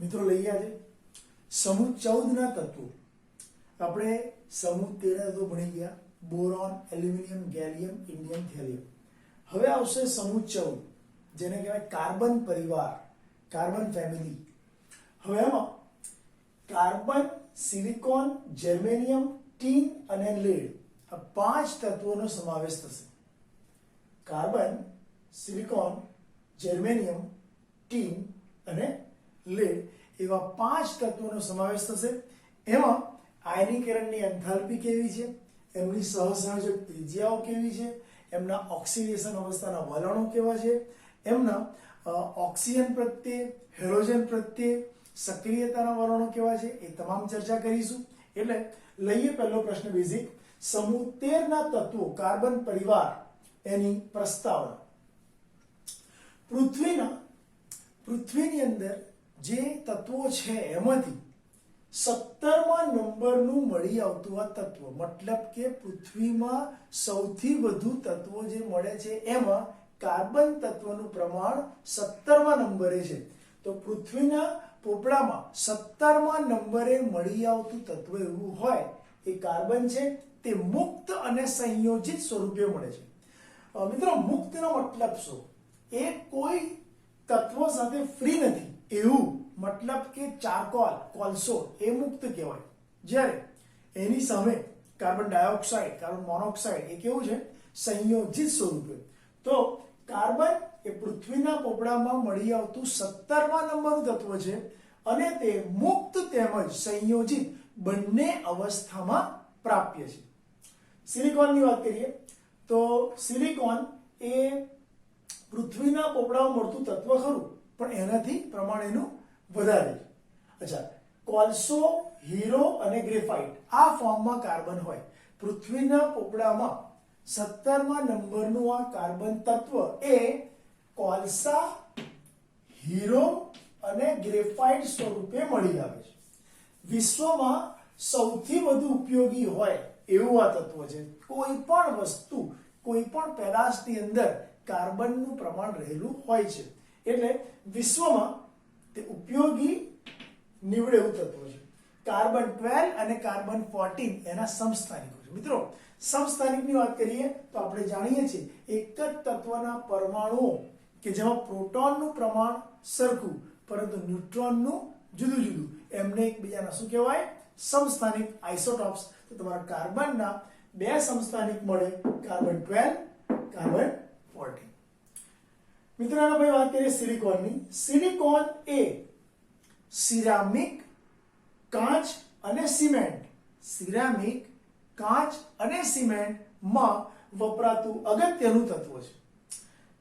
મિત્રો લઈ આજે. સમૂહ ચૌદ ના તત્વો. આપણે સમૂહ તેર તત્વો ભણી ગયા. Boron, aluminium, gallium indium thallium. હવે આવશે સમૂહ ચૌદ, જેને કહેવાય કાર્બન પરિવાર, કાર્બન ફેમિલી. હવે એમાં કાર્બન, સિલિકોન, જર્મેનિયમ, ટીન અને લેડ આ પાંચ તત્વોનો સમાવેશ થશે. કાર્બન, સિલિકોન, જર્મેનિયમ, ટીન અને લેડ એવા પાંચ તત્વોનો સમાવેશ થશે. એમાં આયનીકરણની એન્થાલ્પી કેવી છે? એમની સહસંયોજક ત્રિજ્યાઓ કેવી છે? એમના ઓક્સિડેશન અવસ્થાના વલણો કેવા છે? એમના ઓક્સિજન પ્રત્યે, હેલોજન પ્રત્યે સક્રિયતાના વલણો કેવા છે? એ તમામ ચર્ચા કરીશું. એટલે લઈએ પહેલો પ્રશ્ન બેઝિક. સમૂહ તેરના તત્વો, કાર્બન પરિવાર, એની પ્રસ્તાવના. પૃથ્વીના, પૃથ્વીની અંદર જે તત્વો છે એમાંથી સત્તરમા નંબરનું મળી આવતું આ તત્વ. મતલબ કે પૃથ્વીમાં સૌથી વધુ તત્વો જે મળે છે એમાં કાર્બન તત્વનું પ્રમાણ સત્તરમા નંબરે છે. તો પૃથ્વીના પોપડામાં સત્તરમા નંબરે મળી આવતું તત્વ એવું હોય, એ કાર્બન છે, તે મુક્ત અને સંયોજિત સ્વરૂપે મળે છે. મિત્રો, મુક્તનો મતલબ શું? એ કોઈ તત્વ સાથે ફ્રી નથી. એવું મતલબ કે ચારકોલ કોલસો એ મુક્ત કહેવાય. જ્યારે એની સામે કાર્બન ડાયોક્સાઇડ, કાર્બન મોનોક્સાઇડ એ કેવું છે? સંયોજિત સ્વરૂપે. તો કાર્બન એ પૃથ્વીના પોપડામાં મળી આવતું સત્તરમા નંબરનું તત્વ છે અને તે મુક્ત તેમજ સંયોજિત બંને અવસ્થામાં પ્રાપ્ય છે. સિલિકોનની વાત કરીએ, તો સિલિકોન એ પૃથ્વીના પોપડામાં મળતું તત્વ ખરું. પણ એનાથી પ્રમાણ એનું વધારે. અચ્છા, કોલસો, હીરો અને ગ્રેફાઇટ, આ ફોર્મમાં કાર્બન હોય. પૃથ્વીના પોપડામાં સત્તરમા નંબરનું આ કાર્બન તત્વ એ કોલસા, હીરો અને ગ્રેફાઇટ સ્વરૂપે મળી આવે છે. વિશ્વમાં સૌથી વધુ ઉપયોગી હોય એવું આ તત્વ છે. કોઈ પણ વસ્તુ, કોઈ પણ પેદાશની અંદર કાર્બનનું પ્રમાણ રહેલું હોય છે. એટલે વિશ્વમાં તે ઉપયોગી નીવડે એવું તત્વ છે. કાર્બન 12 અને કાર્બન 14 એના સમસ્થાનિકો છે. મિત્રો, સમસ્થાનિકની વાત કરીએ તો આપણે જાણીએ છીએ એક જ તત્વના પરમાણુઓ કે જેમાં પ્રોટોનનું પ્રમાણ સરખું, પરંતુ ન્યુટ્રોનનું જુદું જુદું. એમને એકબીજાના શું કહેવાય? સમસ્થાનિક આઇસોટોપ્સ. તો તમારા કાર્બનના બે સમસ્થાનિક મળે, કાર્બન 12 કાર્બન 14 મિત્રો ભાઈ વાત કરીએ સિલિકોનની સિલિકોન એ સિરામિક કાચ અને સિમેન્ટ સિરામિક કાચ અને સિમેન્ટમાં વપરાતું અગત્યનું તત્વ છે.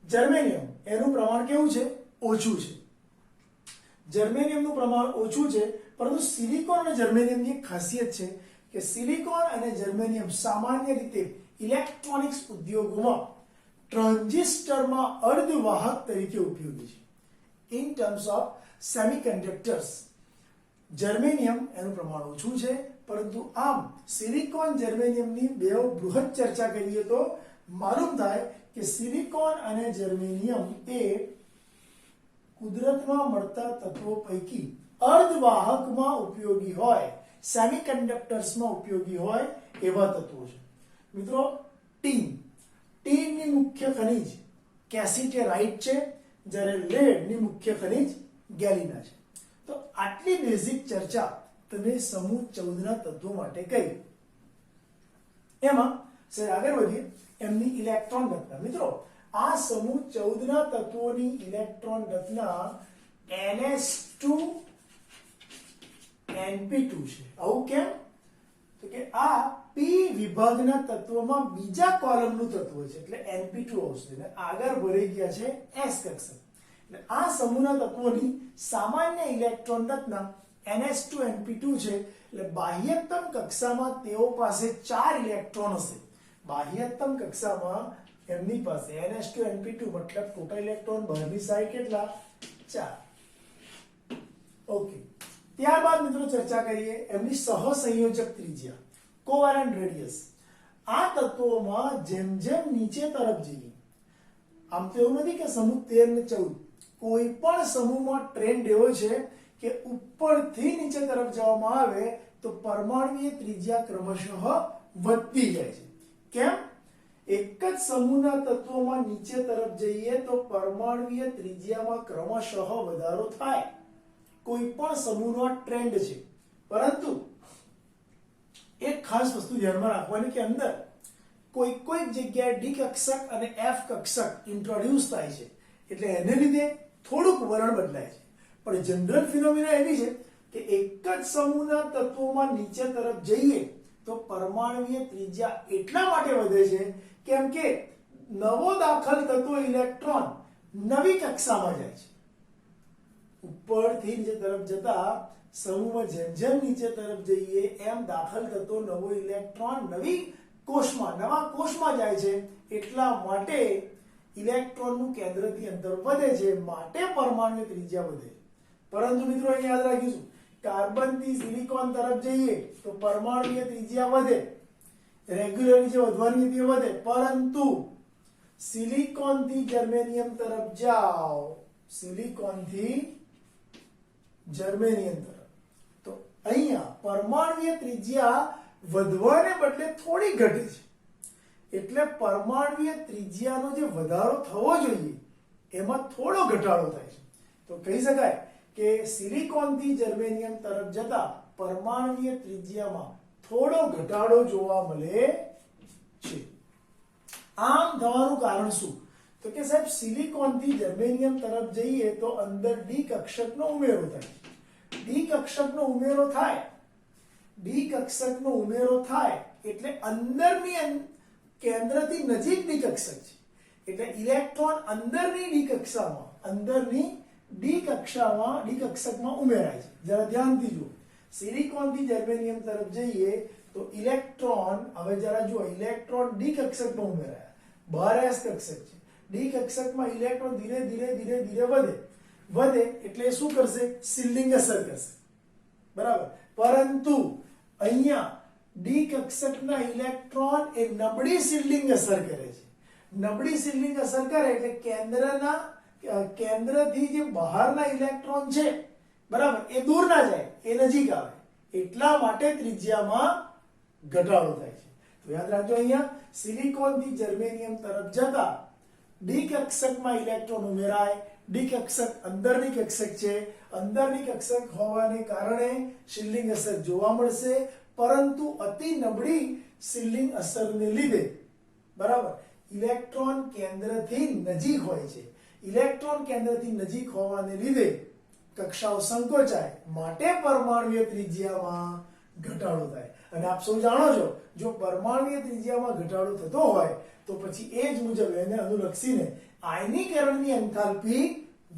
જર્મેનિયમ એનું પ્રમાણ કેવું છે? ઓછું છે. જર્મેનિયમનું પ્રમાણ ઓછું છે, પરંતુ સિલિકોન અને જર્મેનિયમની એક ખાસિયત છે કે સિલિકોન અને જર્મેનિયમ સામાન્ય રીતે ઇલેક્ટ્રોનિક્સ ઉદ્યોગોમાં ટ્રાન્ઝિસ્ટરમાં અર્ધવાહક તરીકે ઉપયોગી છે. In terms of semiconductors germanium એનું પ્રમાણ ઓછું છે, પરંતુ આમ સિલિકોન જર્મેનિયમની બે બૃહદ ચર્ચા કરીએ તો માલુમ થાય કે સિલિકોન અને જર્મેનિયમ એ કુદરતમાં મળતા તત્વો પૈકી અર્ધવાહકમાં ઉપયોગી હોય સેમિકન્ડક્ટર્સમાં ઉપયોગી હોય એવા તત્વો છે. મિત્રો ટીન ટીનની મુખ્ય ખનિજ કેસિટેરાઇટ છે જ્યારે લેડની મુખ્ય ખનિજ ગેલિના છે તો આટલી બેઝિક ચર્ચા તમે સમૂહ ચૌદના તત્વો માટે કરી એમાં સર આગળ વધીએ એમની ઇલેક્ટ્રોન રચના મિત્રો આ સમૂહ ચૌદના તત્વોની ઇલેક્ટ્રોન રચના NS2 NP2 છે આવું કેમ તો કે આ P વિભાગના તત્વમાં બીજા કોલમનું તત્વ છે, એટલે NP2 આવશે અને આગળ ભરાઈ ગયા છે S કક્ષક એટલે આ સમૂહના તત્વોની સામાન્ય ઇલેક્ટ્રોન રચના NS2 NP2 છે, એટલે બાહ્યતમ કક્ષામાં તેઓ પાસે ચાર ઇલેક્ટ્રોન હશે. બાહ્યતમ કક્ષામાં એમની પાસે NS2 NP2 મતલબ ટોટલ ઇલેક્ટ્રોન બહારની સાઈડ કેટલા? ચાર. ઓકે ત્યારબાદ મિત્રો ચર્ચા કરીએ એમની સહસંયોજક ત્રિજ્યા. Covalent radius. આ તત્વોમાં જેમ જેમ નીચે તરફ જઈએ, આમ તો એવું નથી કે સમૂહ તેર ને ચૌદ. કોઈ પણ સમૂહમાં ટ્રેન્ડ એવો છે કે ઉપરથી નીચે તરફ જવામાં આવે તો પરમાણુય ત્રિજ્યા ક્રમશઃ વધતી જાય છે. કેમ? એક જ સમૂહના તત્વોમાં નીચે તરફ જઈએ તો પરમાણુય ત્રિજ્યામાં ક્રમશઃ વધારો થાય. કોઈ પણ સમૂહનો ટ્રેન્ડ છે. પરંતુ એક ખાસ વસ્તુ ધ્યાનમાં રાખવાની કે અંદર કોઈ કોઈ જગ્યાએ ડી કક્ષક અને એફ કક્ષક ઇન્ટ્રોડ્યુસ થાય છે. એટલે એને લીધે થોડુંક વલણ બદલાય છે. પણ જનરલ ફિનોમિના એવી છે કે એક જ સમૂહના તત્વોમાં નીચે તરફ જઈએ તો પરમાણુય ત્રિજ્યા એટલા માટે વધે છે કેમ કે નવો દાખલ થતો ઇલેક્ટ્રોન નવી કક્ષામાં જાય છે. ઉપરથી નીચે તરફ જતા સમૂહમાં જેમ જેમ નીચે તરફ જઈએ, એમ દાખલ થતો નવો ઇલેક્ટ્રોન નવી કોષમાં, નવા કોષમાં જાય છે. એટલા માટે ઇલેક્ટ્રોનનું કેન્દ્રથી અંતર વધે છે. માટે પરમાણુ ત્રિજ્યા વધે પરંતુ મિત્રો અહીં યાદ રાખીશું કાર્બનથી સિલિકોન તરફ જઈએ, તો પરમાણુય ત્રિજ્યા વધે. રેગ્યુલર જે વધવાની તે વધે. પરંતુ સિલિકોનથી જર્મેનિયમ તરફ જાઓ. સિલિકોનથી જર્મેનિયમ તરફ. અહીંયા પરમાણુય ત્રિજ્યા વધવાને બદલે થોડી ઘટે છે. એટલે પરમાણુય ત્રિજ્યાનો જે વધારો થવો જોઈએ, એમાં થોડો ઘટાડો થાય છે. તો કહી શકાય કે સિલિકોનથી જર્મેનિયમ તરફ જતા પરમાણુય ત્રિજ્યામાં થોડો ઘટાડો જોવા મળે છે. આમ થવાનું કારણ શું? તો કે સાહેબ સિલિકોનથી જર્મેનિયમ તરફ જઈએ તો અંદર ડી કક્ષકનો ઉમેરો થાય ડી કક્ષકનો ઉમેરો થાય. ડી કક્ષકનો ઉમેરો થાય એટલે અંદરની કેન્દ્રથી નજીક ડી કક્ષક છે. એટલે ઇલેક્ટ્રોન અંદરની ડી કક્ષામાં અંદરની ડી કક્ષામાં ડી કક્ષકમાં ઉમેરાય છે. જરા ધ્યાનથી જુઓ. સિલિકોનથી જર્મેનિયમ તરફ જઈએ તો ઇલેક્ટ્રોન, હવે જરા જુઓ, ઇલેક્ટ્રોન ડી કક્ષકમાં ઉમેરાયા. બાર એસ કક્ષક છે. ડી કક્ષકમાં ઇલેક્ટ્રોન ધીરે ધીરે ધીરે ધીરે વધે. વધે એટલે શું કરશે? સિલ્ડિંગ અસર કરશે. બરાબર? પરંતુ અહીંયા ડી કક્ષકના ઇલેક્ટ્રોન એ નબળી શિલ્ડિંગ અસર કરે છે. નબળી શિલ્ડિંગ અસર કરે એટલે કેન્દ્રના, કેન્દ્રથી જે બહારના ઇલેક્ટ્રોન છે, બરાબર? એ દૂર ના જાય, એ નજીક આવે. એટલા માટે ત્રિજ્યામાં ઘટાડો થાય છે. તો યાદ રાખજો અહીંયા સિલિકોનથી જર્મેનિયમ તરફ જતા ડી કક્ષકમાં ઇલેક્ટ્રોન ઉમેરાય ડી કક્ષક, અંદરની કક્ષક છે. અંદરની કક્ષક હોવાને કારણે શિલ્લિંગ અસર જોવા મળશે, પરંતુ અતિ નબળી શિલ્લિંગ અસરને લીધે. બરાબર? ઇલેક્ટ્રોન કેન્દ્રથી નજીક હોય છે. ઇલેક્ટ્રોન કેન્દ્રથી નજીક હોવાને લીધે કક્ષાઓ સંકોચાય. માટે પરમાણુય ત્રિજ્યામાં ઘટાડો થાય. અને આપ સૌ જાણો છો, જો પરમાણુય ત્રિજ્યામાં ઘટાડો થતો હોય તો પછી એ જ મુજબ એને અનુલક્ષીને આયનીકરણની એન્થાલ્પી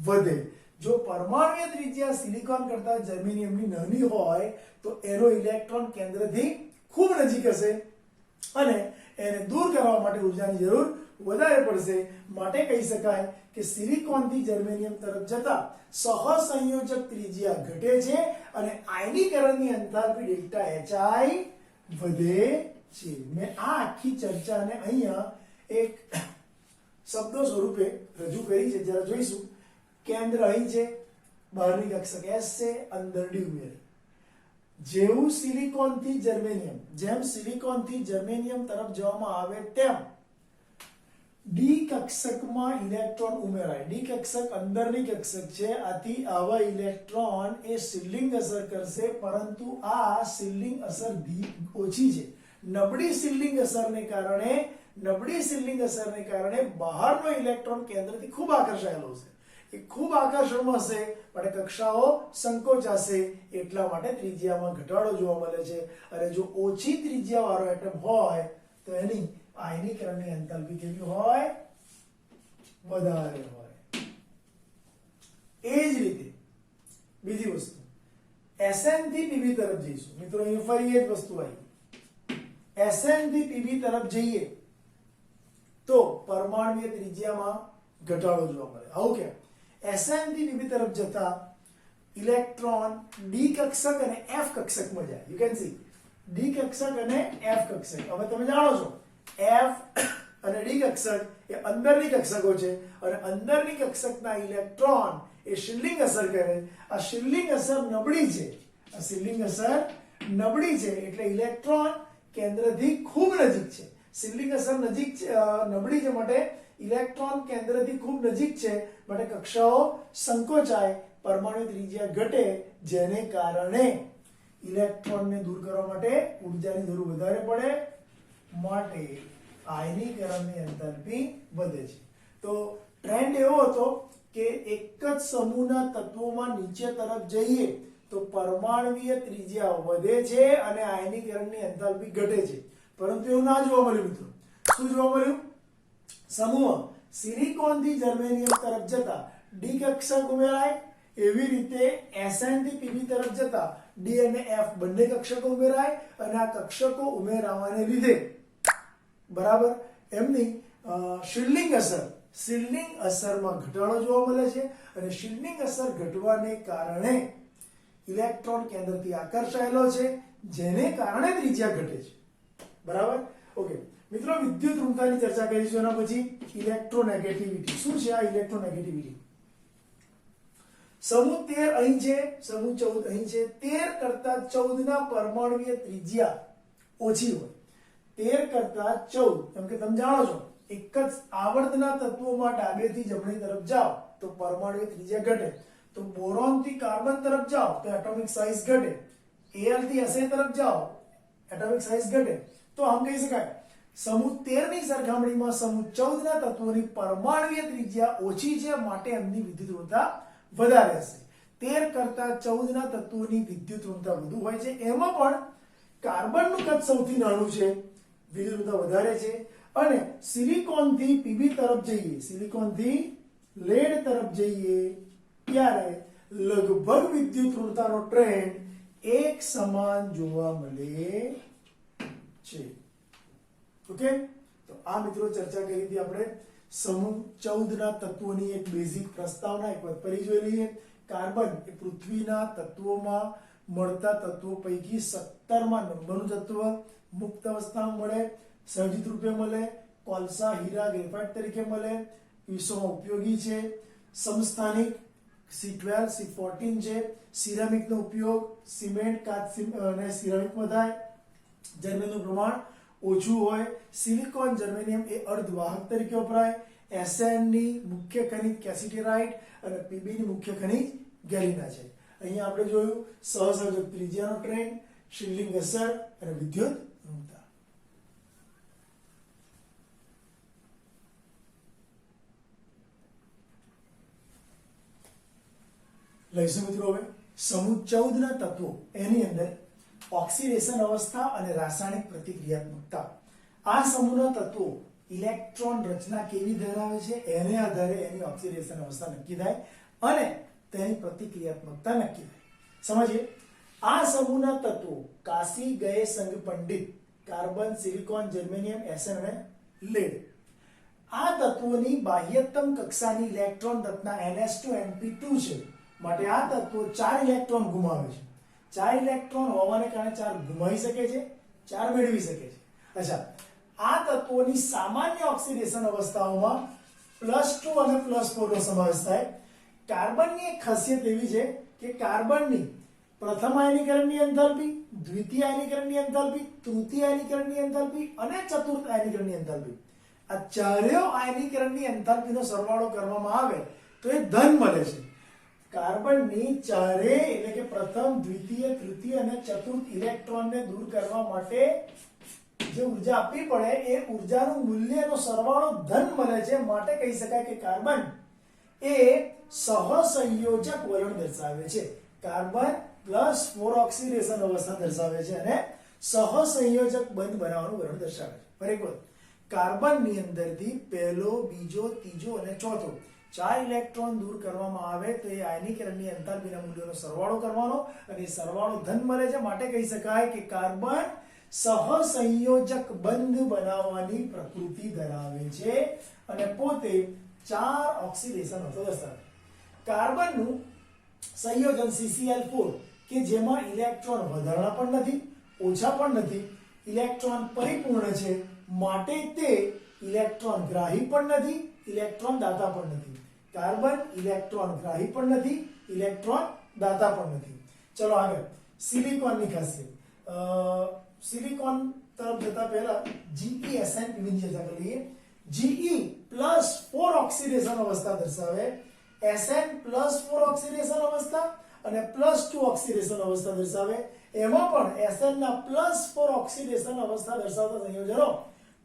વધે. જો પરમાણુય ત્રિજ્યા સિલિકોન કરતા જર્મેનિયમની નાની હોય, તો એનો ઇલેક્ટ્રોન કેન્દ્રથી ખૂબ નજીક હશે અને એને દૂર કરવા માટે ઉર્જાની જરૂર વધારે પડશે. માટે કહી શકાય કે સિલિકોનથી જર્મેનિયમ તરફ જતા સહસંયોજક ત્રિજ્યા ઘટે છે અને આયનીકરણની એન્થાલ્પી ડેલ્ટા એચઆઈ વધે છે. મેં આ આખી ચર્ચાને અહીંયા એક શબ્દો સ્વરૂપે રજૂ કરી છે. જરા જોઈશું, કેન્દ્ર અહીં છે, બહારની કક્ષક એસ છે અંદર ડી ઉમેરી. જેવું સિલિકોનથી જર્મેનિયમ જેમ સિલિકોનથી જર્મેનિયમ તરફ જવામાં આવે તેમ ડી કક્ષકમાં ઇલેક્ટ્રોન ઉમેરાય. ડી કક્ષક અંદરની કક્ષક છે. આથી આવા ઇલેક્ટ્રોન એ શિલ્ડિંગ અસર કરશે, પરંતુ આ શિલ્ડિંગ અસર ઓછી છે. નબળી શિલ્ડિંગ અસરને કારણે નબળી શિલ્ડિંગ અસરને કારણે બહારનો ઇલેક્ટ્રોન કેન્દ્રથી ખૂબ આકર્ષાયેલો છે. એ ખૂબ આકર્ષણમાં હશે પણ કક્ષાઓ સંકોચાશે એટલા માટે ત્રિજ્યામાં ઘટાડો જોવા મળે છે. અને જો ઓછી ત્રિજ્યા વાળો એટમ હોય, તો એની આયનીકરણની એન્થાલ્પી કેવી હોય? વધારે હોય. એ જ રીતે બીજી વસ્તુ. Sn થી Pb તરફ જઈશું. મિત્રો, અહીં ફરી એ જ વસ્તુ આવી. Sn થી Pb તરફ જઈએ. તો પરમાણુય ત્રિજ્યામાં ઘટાડો જોવા મળે આવું કેમ Sn થી Pb તરફ જતા ઇલેક્ટ્રોન ડી કક્ષક અને એફ કક્ષકમાં જાય યુ કેન સી ડી કક્ષક અને એફ કક્ષક હવે તમે જાણો છો એફ અને ડી કક્ષક એ અંદરની કક્ષકો છે અને અંદરની કક્ષકના ઇલેક્ટ્રોન એ શિલ્લિંગ અસર કહે આ શિલ્લિંગ અસર નબળી છે આ શિલ્લિંગ અસર નબળી છે એટલે ઇલેક્ટ્રોન કેન્દ્રથી ખૂબ નજીક છે. શિલ્લિંગ અસર નજીક નબળી છે માટે ઇલેક્ટ્રોન કેન્દ્રથી ખૂબ નજીક છે માટે કક્ષાઓ સંકોચાય, પરમાણુ ત્રિજ્યા ઘટે જેને કારણે ઇલેક્ટ્રોનને દૂર કરવા માટે ઉર્જાની જરૂર વધારે પડે, માટે આયનીકરણની એન્થાલ્પી વધે છે. તો ટ્રેન્ડ એવો હતો કે એક જ સમૂહના તત્વોમાં નીચે તરફ જઈએ તો પરમાણવીય ત્રિજ્યા વધે છે અને આયનીકરણની એન્થાલ્પી ઘટે છે. પરંતુ એવું ના જોવા મળ્યું, મિત્રો. શું જોવા મળ્યું? સમૂહ સિલિકોનથી જર્મેનિયમ તરફ જતા ડી કક્ષક ઉમેરાય, એવી રીતે એસએનથી પીબી તરફ જતા ડી અને એફ બંને કક્ષકો ઉમેરાય અને આ કક્ષકો ઉમેરાવાને લીધે. બરાબર? એમની શિલ્ડિંગ અસર. શિલ્ડિંગ અસરમાં ઘટાડો જોવા મળે છે અને શિલ્ડિંગ અસર ઘટવાને કારણે ઇલેક્ટ્રોન કેન્દ્રથી આકર્ષાયેલો છે, જેને કારણે ત્રિજ્યા ઘટે છે. બરાબર? ઓકે મિત્રો, વિદ્યુત ઋણતાની ચર્ચા કરીશું. એના પછી ઇલેક્ટ્રોનેગેટિવિટી. શું છે આ ઇલેક્ટ્રોનેગેટિવિટી? સમૂહ તેર અહીં છે, સમૂહ ચૌદ અહીં છે. તેર કરતા ચૌદ ના પરમાણુય ત્રિજ્યા ઓછી હોય. તેર કરતા ચૌદ, કેમ કે તમે જાણો છો, એક જ આવર્તના તત્વોમાં ડાબેથી જમણી તરફ જાઓ, તો પરમાણુય ત્રિજ્યા ઘટે. તો બોરોનથી કાર્બન તરફ જાઓ, તો એટોમિક સાઇઝ ઘટે. એલથી એસએ તરફ જાઓ, એટોમિક સાઇઝ ઘટે. તો આમ કહી શકાય. સમૂહ તેરની સરખામણીમાં સમૂહ ચૌદ ના તત્વોની પરમાણુય ત્રિજ્યા ઓછી છે, માટે એમની વિદ્યુત ઋણતા વધારે હશે. તેર કરતા ચૌદ ના તત્વોની વિદ્યુત ઋણતા વધુ હોય છે. એમાં પણ કાર્બનનું કદ સૌથી નાનું છે. વિદ્યુત ઋણતા વધારે છે. અને સિલિકોનથી પીબી તરફ જઈએ સિલિકોનથી લેડ તરફ જઈએ, ત્યારે લગભગ વિદ્યુત ઋણતાનો ટ્રેન્ડ એક સમાન જોવા મળે છે. ઓકે? તો આ મિત્રો ચર્ચા કરી હતી આપણે સમૂહ ચૌદ ના તત્વોની એક બેઝિક પ્રસ્તાવના, એક વાર ફરી જોઈ લઈએ. કાર્બન એ પૃથ્વીના તત્વોમાં મળતા તત્વો પૈકી સત્તરમાં નંબરનું તત્વ મુક્ત અવસ્થામાં મળે સહજિત રૂપે મળે, કોલસા હીરા ગ્રેફાઇટ તરીકે મળે વિશ્વમાં ઉપયોગી છે, સમસ્થાનિક સી ટ્વેલ્વ સી ફોર્ટીન છે, સિરામિકનો ઉપયોગ, સિમેન્ટ, કાચ અને સિરામિકમાં થાય જર્મેનિયમનું પ્રમાણ ઓછું હોય. સિલિકોન જર્મેનિયમ એ અર્ધવાહક તરીકે વપરાય. એસએનની મુખ્ય ખનિજ કેસિટેરાઇટ અને પીબી ની મુખ્ય ખનિજ ગેલિના છે. અહીંયા આપણે જોયું સહસંયોજક ત્રિજ્યાનો ટ્રેન્ડ શિલ્ડિંગ અસર અને વિદ્યુત ઋણતા. લઈશું મિત્રો હવે. સમૂહ ચૌદ ના તત્વો. એની અંદર ઓક્સિડેશન અવસ્થા અને રાસાયણિક પ્રતિક્રિયાત્મકતા. આ સમૂહના તત્વો ઇલેક્ટ્રોન રચના કેવી ધરાવે છે એને આધારે એની ઓક્સિડેશન અવસ્થા નક્કી થાય અને તેની પ્રતિક્રિયાત્મકતા નક્કી થાય. સમજીએ? આ સમૂહના તત્વો કાશી, ગયે, સંઘ, પંડિત, કાર્બન, સિલિકોન, જર્મેનિયમ એસન અને લેડ. આ તત્વોની બાહ્યતમ કક્ષાની ઇલેક્ટ્રોન રચના NH2 છે. માટે આ તત્વો ચાર ઇલેક્ટ્રોન ગુમાવે છે. ચાર ઇલેક્ટ્રોન હોવાને કારણે ચાર ગુમાવી શકે છે, ચાર મેળવી શકે છે. અચ્છા, આ તત્વોની સામાન્ય ઓક્સિડેશન અવસ્થાઓમાં પ્લસ ટુ અને પ્લસ ફોર નો સમાવેશ થાય. કાર્બનની એક ખાસિયત એવી છે કે કાર્બનની પ્રથમ આયનીકરણની એન્થાલ્પી, દ્વિતીય આયનીકરણની એન્થાલ્પી, તૃતીય આયનીકરણની એન્થાલ્પી અને ચતુર્થ આયનીકરણની એન્થાલ્પી. આ ચારેય આયનીકરણની એન્થાલ્પીનો સરવાળો કરવામાં આવે તો એ ધન મળે છે. કાર્બનની ચારે, એટલે કે પ્રથમ, દ્વિતીય, તૃતીય અને ચતુર્થ ઇલેક્ટ્રોનને દૂર કરવા માટે જે ઊર્જા આપવી પડે, એ ઉર્જાનું મૂલ્યનો સરવાળો ધન મળે છે. માટે કહી શકાય કે કાર્બન એ સહસંયોજક વલણ દર્શાવે છે. કાર્બન પ્લસ ફોર ઓક્સિડેશન અવસ્થા દર્શાવે છે અને સહસંયોજક બંધ બનાવવાનું વલણ દર્શાવે છે. ફરી કાર્બનની અંદરથી પહેલો, બીજો, ત્રીજો અને ચોથો ચાર ઇલેક્ટ્રોન દૂર કરવામાં આવે તો એ આયનીકરણની એન્થાલ્પીના મૂલ્યોનો સરવાળો કરવાનો અને સરવાળો ધન મળે છે માટે કહી શકાય કે કાર્બન સહસંયોજક બંધ બનાવવાની પ્રકૃતિ ધરાવે છે. અને પોતે ચાર ઓક્સિડેશન હતો દર્શાવે. કાર્બનનું સંયોજન સીસીએલ ફોર કે જેમાં ઇલેક્ટ્રોન વધારણા પણ નથી, ઓછા પણ નથી, ઇલેક્ટ્રોન પરિપૂર્ણ છે, માટે તે ઇલેક્ટ્રોન ગ્રાહી પણ નથી, ઇલેક્ટ્રોન દાતા પણ નથી. કાર્બન ઇલેક્ટ્રોન ગ્રાહી પણ નથી, ઇલેક્ટ્રોન દાતા પણ નથી. ચલો આગળ. સિલિકોનની ખાસિયત. સિલિકોન તરફ જતા પહેલા GeSN ની ચર્ચા કરી લઈએ. જીઈ પ્લસ ફોર ઓક્સિડેશન અવસ્થા દર્શાવે. એસએન પ્લસ ફોર ઓક્સિડેશન અવસ્થા અને પ્લસ ટુ ઓક્સિડેશન અવસ્થા દર્શાવે. એમાં પણ એસએન ના પ્લસ ફોર ઓક્સિડેશન અવસ્થા દર્શાવતા સંયોજનો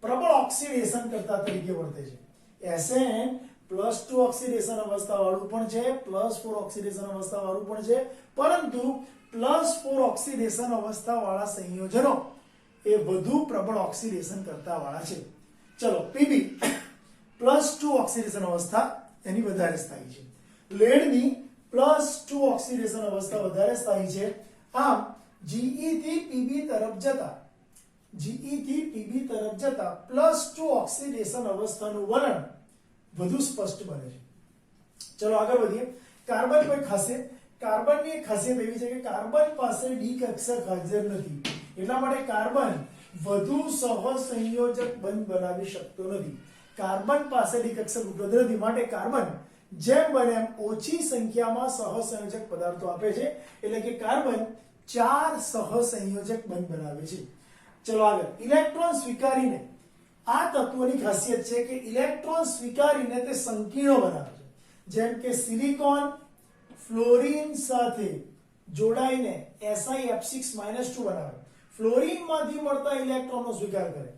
પ્રબળ ઓક્સિડેશન કરતા તરીકે વર્તે છે. Sn પ્લસ ટુ ઓક્સિડેશન અવસ્થા વાળું પણ છે, પ્લસ ફોર ઓક્સિડેશન અવસ્થા વાળું પણ છે. પરંતુ પ્લસ ફોર ઓક્સિડેશન અવસ્થા વાળા સંયોજનો એ વધુ પ્રબળ ઓક્સિડેશન કરતા વાળા છે. ચલો, પીબી. પ્લસ ટુ ઓક્સિડેશન અવસ્થા એની વધારે સ્થાયી છે. લેડની પ્લસ ટુ ઓક્સિડેશન અવસ્થા વધારે સ્થાયી છે. આમ, જીઈ થી પીબી તરફ જતા, જીઈ થી પીબી તરફ જતા પ્લસ ટુ ઓક્સિડેશન અવસ્થાનું વલણ વધુ સ્પષ્ટ બને છે. ચલો આગળ વધીએ. કાર્બન કોઈ ખાસિયત કાર્બનની ખાસિયત એવી છે કે કાર્બન પાસે ડી કક્ષક હાજર નથી. એટલા માટે કાર્બન વધુ સહસંયોજક બંધ બનાવી શકતો નથી. કાર્બન પાસે ડી કક્ષક ઉપલબ્ધ નથી. માટે કાર્બન જેમ બને એમ ઓછી સંખ્યામાં સહસંયોજક પદાર્થો આપે છે. એટલે કે કાર્બન ચાર સહસંયોજક બંધ બનાવે છે. ચલો આગળ. ઇલેક્ટ્રોન સ્વીકારીને આ તત્વોની ખાસિયત છે કે ઇલેક્ટ્રોન સ્વીકારીને તે સંકીર્ણ બનાવે છે. જેમ કે સિલિકોન ફ્લોરીન સાથે જોડાઈને SiF6 2 બનાવે ફ્લોરિનમાંથી મળતા ઇલેક્ટ્રોનનો સ્વીકાર કરે.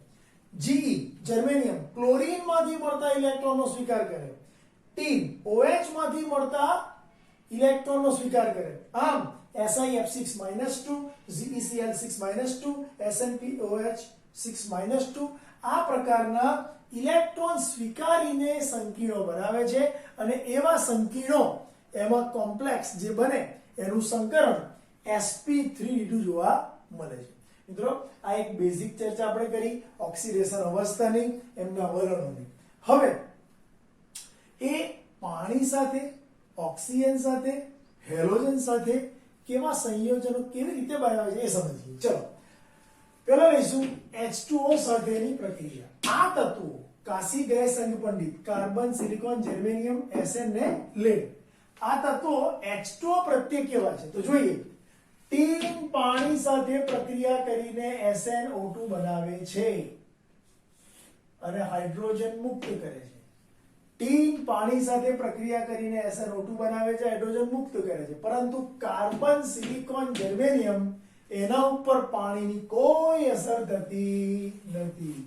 Ge જર્મેનિયમ ક્લોરીનમાંથી મળતા ઇલેક્ટ્રોનનો સ્વીકાર કરે. ટીન OH માંથી મળતા ઇલેક્ટ્રોનનો સ્વીકાર કરે. આમ SiF6 2 ZeCl6 2 SnPOH 6 2 આ પ્રકારના ઇલેક્ટ્રોન સ્વીકારીને સંકીર્ણો બનાવે છે અને એવા સંકીર્ણો એમાં કોમ્પ્લેક્સ જે બને એનું સંકરણ sp3d2 જોવા મળે છે. મિત્રો, આ એક બેઝિક ચર્ચા આપણે કરી, ઓક્સિડેશન અવસ્થાની, એમના વલણોની. હવે, એ પાણી સાથે, ઓક્સિજન સાથે, હેલોજન સાથે કેવા સંયોજનો કેવી રીતે બનાવે છે એ સમજીએ. ચલો પેલા લઈશું H2O સાથેની પ્રક્રિયા. આ તત્વો કાસી ગય સંગપંડિત કાર્બન, સિલિકોન, જર્મેનિયમ Sn ને લેડ આ તત્વો H2O પ્રત્યે કેવા છે? તો જોઈએ. ટીન પાણી સાથે પ્રક્રિયા કરીને SnO2 બનાવે છે. અને હાઇડ્રોજન મુક્ત કરે છે. ટીન પાણી સાથે પ્રક્રિયા કરીને SnO2 બનાવે છે, હાઇડ્રોજન મુક્ત કરે છે. પરંતુ કાર્બન, સિલિકોન, જર્મેનિયમ એના ઉપર પાણીની કોઈ અસર થતી નથી.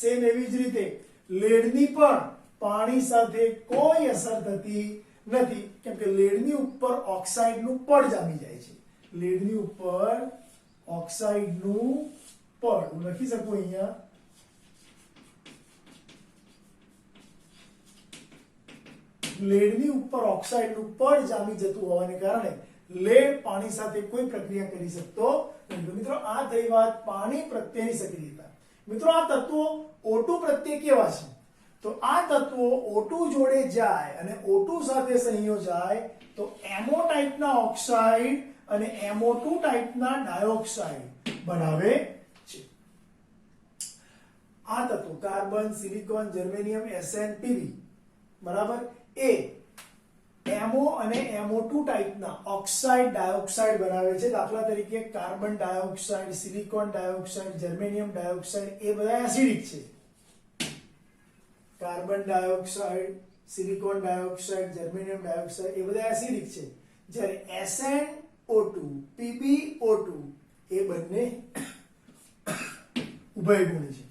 સેમ એવી જ રીતે લેડની પણ પાણી સાથે કોઈ અસર થતી નથી. કેમ કે લેડની ઉપર ઓક્સાઇડનું પડ જામી જાય છે. લેડની ઉપર ઓક્સાઇડનું પડ. હું લખી શકું અહીંયા? લેડની ઉપર ઓક્સાઇડનું પડ જામી જતું હોવાને કારણે લેડ પાણી સાથે કોઈ પ્રક્રિયા કરી શકતો નથી. મિત્રો, આ થઈ વાત પાણી પ્રત્યેની સક્રિયતા. મિત્રો, આ તત્વો O2 પ્રત્યે કેવા છે? તો આ તત્વો O2 જોડે જાય અને O2 સાથે સંયોજાય તો એમો ટાઈપના ઓક્સાઇડ અને MO2 ટાઈપના ડાયોક્સાઇડ બનાવે છે. આ તત્વો કાર્બન, સિલિકોન, જર્મેનિયમ SnPb બરાબર? એ MO અને MO2 ટાઈપના ઓક્સાઇડ ડાયોક્સાઇડ બનાવે છે. દાખલા તરીકે carbon dioxide, silicon dioxide germanium dioxide એ બધા એસિડિક છે. Carbon dioxide, silicon dioxide germanium dioxide એ બધા એસિડિક છે. જ્યારે SnO2 PbO2 એ બંને ઉભયગુણી છે.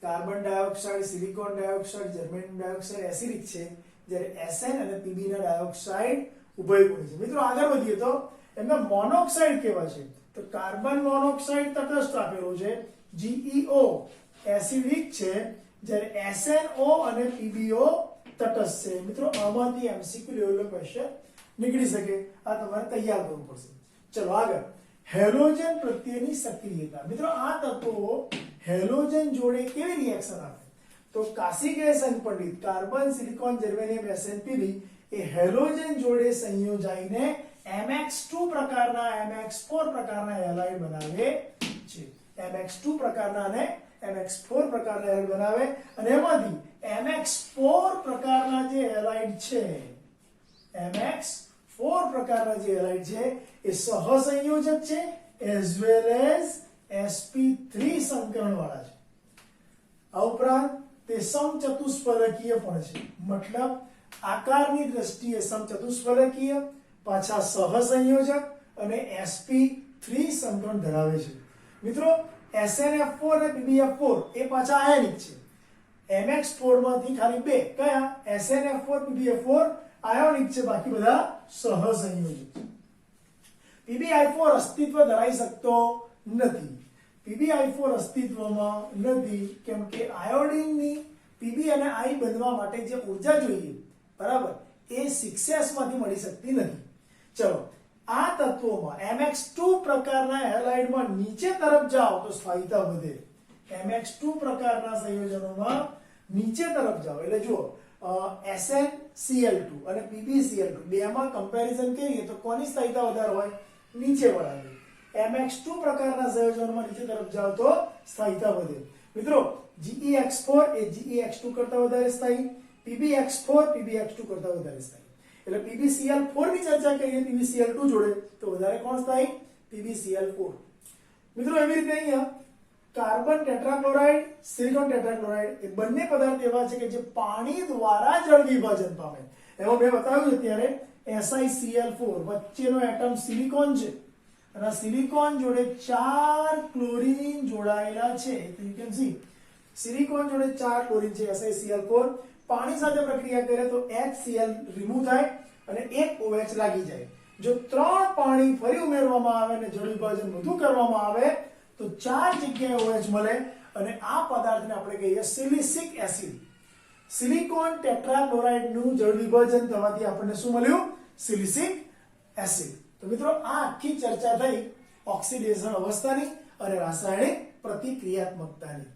Carbon dioxide, silicon dioxide germanium dioxide acidic છે. જ્યારે Sn અને Pb ના ડાયોક્સાઇડ ઉભયગુણી છે. મિત્રો, આગળ વધીએ તો એમના મોનોક્સાઇડ કેવા છે. તો કાર્બન મોનોક્સાઇડ તટસ્થ આપેલો છે. GeO એસિડિક છે. જ્યારે SnO અને PbO તટસ્થ છે. મિત્રો, આમાંથી એમસીક્યુ લેવલનો ક્વેશ્ચન નીકળી શકે. આ તમારે તૈયાર કરવું પડશે. ચલો આગળ. હેલોજન પ્રત્યેની સક્રિયતા. મિત્રો, આ તત્વો હેલોજન જોડે કેવી રિએક્શન આપે? તો કાસી ગય સંપંડિત કાર્બન સિલિકોન જર્મેનિયમ SnPb એ હેલોજન જોડે સંયોજાઈને MX2 પ્રકારના MX4 પ્રકારના હેલાઇડ બનાવે છે MX2 પ્રકારના અને MX4 પ્રકારના હેલાઇડ બનાવે અને એમાંથી MX4 પ્રકારના જે હેલાઇડ છે MX4 પ્રકારના જે હેલાઇડ છે એ સહસંયોજક છે એઝ વેલ એઝ sp3 સંકરણ વાળા છે આ ઉપરાંત તે સમચતુષ્ફલકીય પણ છે. મતલબ, આકારની દ્રષ્ટિએ સમચતુષ્ફલકીય પાછા સહસંયોજક અને sp3 સંકરણ ધરાવે છે. મિત્રો SnF4 અને PbF4 એ પાછા આયનિક છે. MX4 માંથી ખાલી બે, કયા? SnF4 PbF4 આયોનિક છે, બાકી બધા સહસંયોજક છે. PbI4 અસ્તિત્વ ધરાવી શકતો નથી. PbI4 અસ્તિત્વમાં નથી કેમ કે આયોડિનની પીબી અને આઈ બનવા માટે જે ઊર્જા જોઈએ બરાબર એ સિક્સેસમાંથી મળી શકતી નથી. ચલો આ તત્વોમાં MX2 પ્રકારના હેલાઇડમાં નીચે તરફ જાઓ તો સ્થાયીતા વધે. MX2 પ્રકારના સંયોજનોમાં નીચે તરફ જાઓ. એટલે જુઓ અ, SnCl2 અને PbCl2 બેમાં કમ્પેરિઝન કરીએ તો કોની સ્થાયીતા વધારે હોય? નીચે વાળાની MX2 પ્રકારના સંયોજનોમાં નીચે તરફ જાઓ તો સ્થાયીતા વધે મિત્રો GeX4 એ GeX2 કરતા વધારે સ્થાયી PbX4 PbX2 કરતા વધારે સ્થાયી એટલે PbCl4 ની ચર્ચા કરીએ PbCl2 જોડે તો વધારે કોણ સ્થાયી PbCl4 મિત્રો એવી રીતે અહીંયા કાર્બન ટેટ્રાક્લોરાઇડ સિલિકોન ટેટ્રાક્લોરાઇડ એ બંને પદાર્થ એવા છે કે જે પાણી દ્વારા જળ વિભાજન પામે એમાં મેં બતાવ્યું અત્યારે SiCl4 વચ્ચેનો એટમ સિલિકોન છે અને સિલિકોન જોડે ચાર ક્લોરીન જોડાયેલા છે. તો યુ કેન સી સિલિકોન જોડે ચાર ક્લોરીન છે SiCl4 પાણી સાથે પ્રક્રિયા કરે તો HCl રિમૂવ થાય અને એક OH લાગી જાય. જો ત્રણ પાણી ફરી ઉમેરવામાં આવે અને જળ વિભાજન વધુ કરવામાં આવે, તો ચાર જગ્યાએ OH મળે અને આ પદાર્થને આપણે કહીએ સિલિસિક એસિડ. સિલિકોન ટેટ્રાક્લોરાઇડનું જળ વિભાજન થવાથી આપણને શું મળ્યું? Silicic acid. તો મિત્રો આ આખી ચર્ચા થઈ ઓક્સિડેશન અવસ્થાની અને રાસાયણિક પ્રતિક્રિયાત્મકતાની.